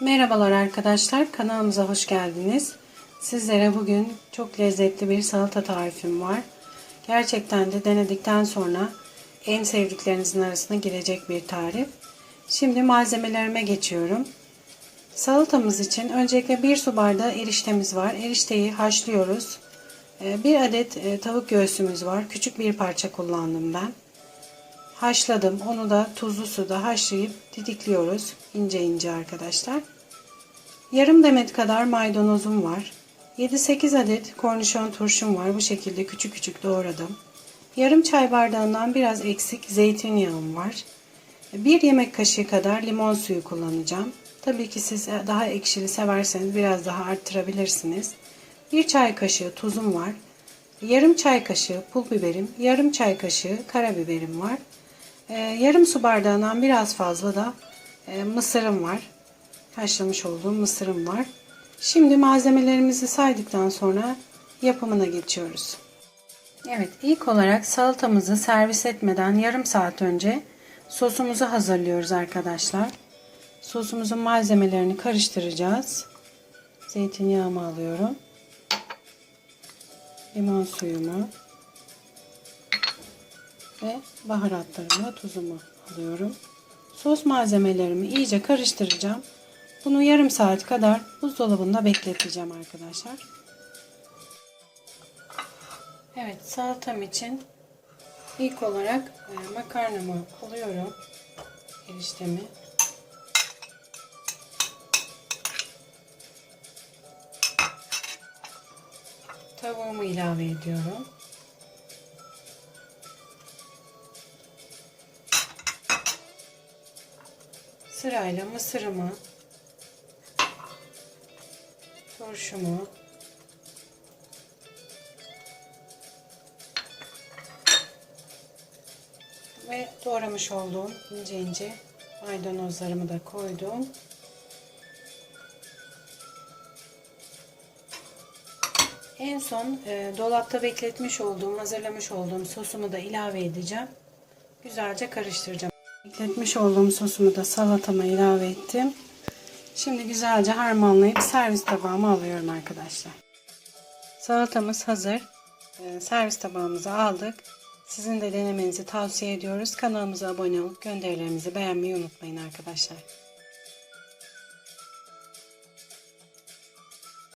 Merhabalar arkadaşlar, kanalımıza hoş geldiniz. Sizlere bugün çok lezzetli bir salata tarifim var. Gerçekten de denedikten sonra en sevdiklerinizin arasına girecek bir tarif. Şimdi malzemelerime geçiyorum. Salatamız için öncelikle bir su bardağı eriştemiz var. Erişteyi haşlıyoruz. Ee, Bir adet e, tavuk göğsümüz var. Küçük bir parça kullandım ben. Haşladım. Onu da tuzlu suda haşlayıp didikliyoruz. ince ince arkadaşlar. Yarım demet kadar maydanozum var. 7-8 adet kornişon turşum var. Bu şekilde küçük küçük doğradım. Yarım çay bardağından biraz eksik zeytinyağım var. Bir yemek kaşığı kadar limon suyu kullanacağım. Tabii ki siz daha ekşili severseniz biraz daha arttırabilirsiniz. Bir çay kaşığı tuzum var. Yarım çay kaşığı pul biberim, yarım çay kaşığı karabiberim var. Ee, yarım su bardağından biraz fazla da e, mısırım var. Haşlamış olduğum mısırım var. Şimdi malzemelerimizi saydıktan sonra yapımına geçiyoruz. Evet ilk olarak salatamızı servis etmeden yarım saat önce sosumuzu hazırlıyoruz arkadaşlar. Sosumuzun malzemelerini karıştıracağız. Zeytinyağımı alıyorum. Limon suyumu ve baharatlarımı, tuzumu alıyorum. Sos malzemelerimi iyice karıştıracağım. Bunu yarım saat kadar buzdolabında bekleteceğim arkadaşlar. Evet salatam için ilk olarak e, makarnamı alıyorum. Eriştemi. Tavuğumu ilave ediyorum. Sırayla mısırımı, turşumu, ve doğramış olduğum ince ince maydanozlarımı da koydum. En son e, dolapta bekletmiş olduğum, hazırlamış olduğum sosumu da ilave edeceğim. Güzelce karıştıracağım. Bekletmiş olduğum sosumu da salatama ilave ettim. Şimdi güzelce harmanlayıp servis tabağıma alıyorum arkadaşlar. Salatamız hazır. E, servis tabağımıza aldık. Sizin de denemenizi tavsiye ediyoruz. Kanalımıza abone olup gönderilerimizi beğenmeyi unutmayın arkadaşlar.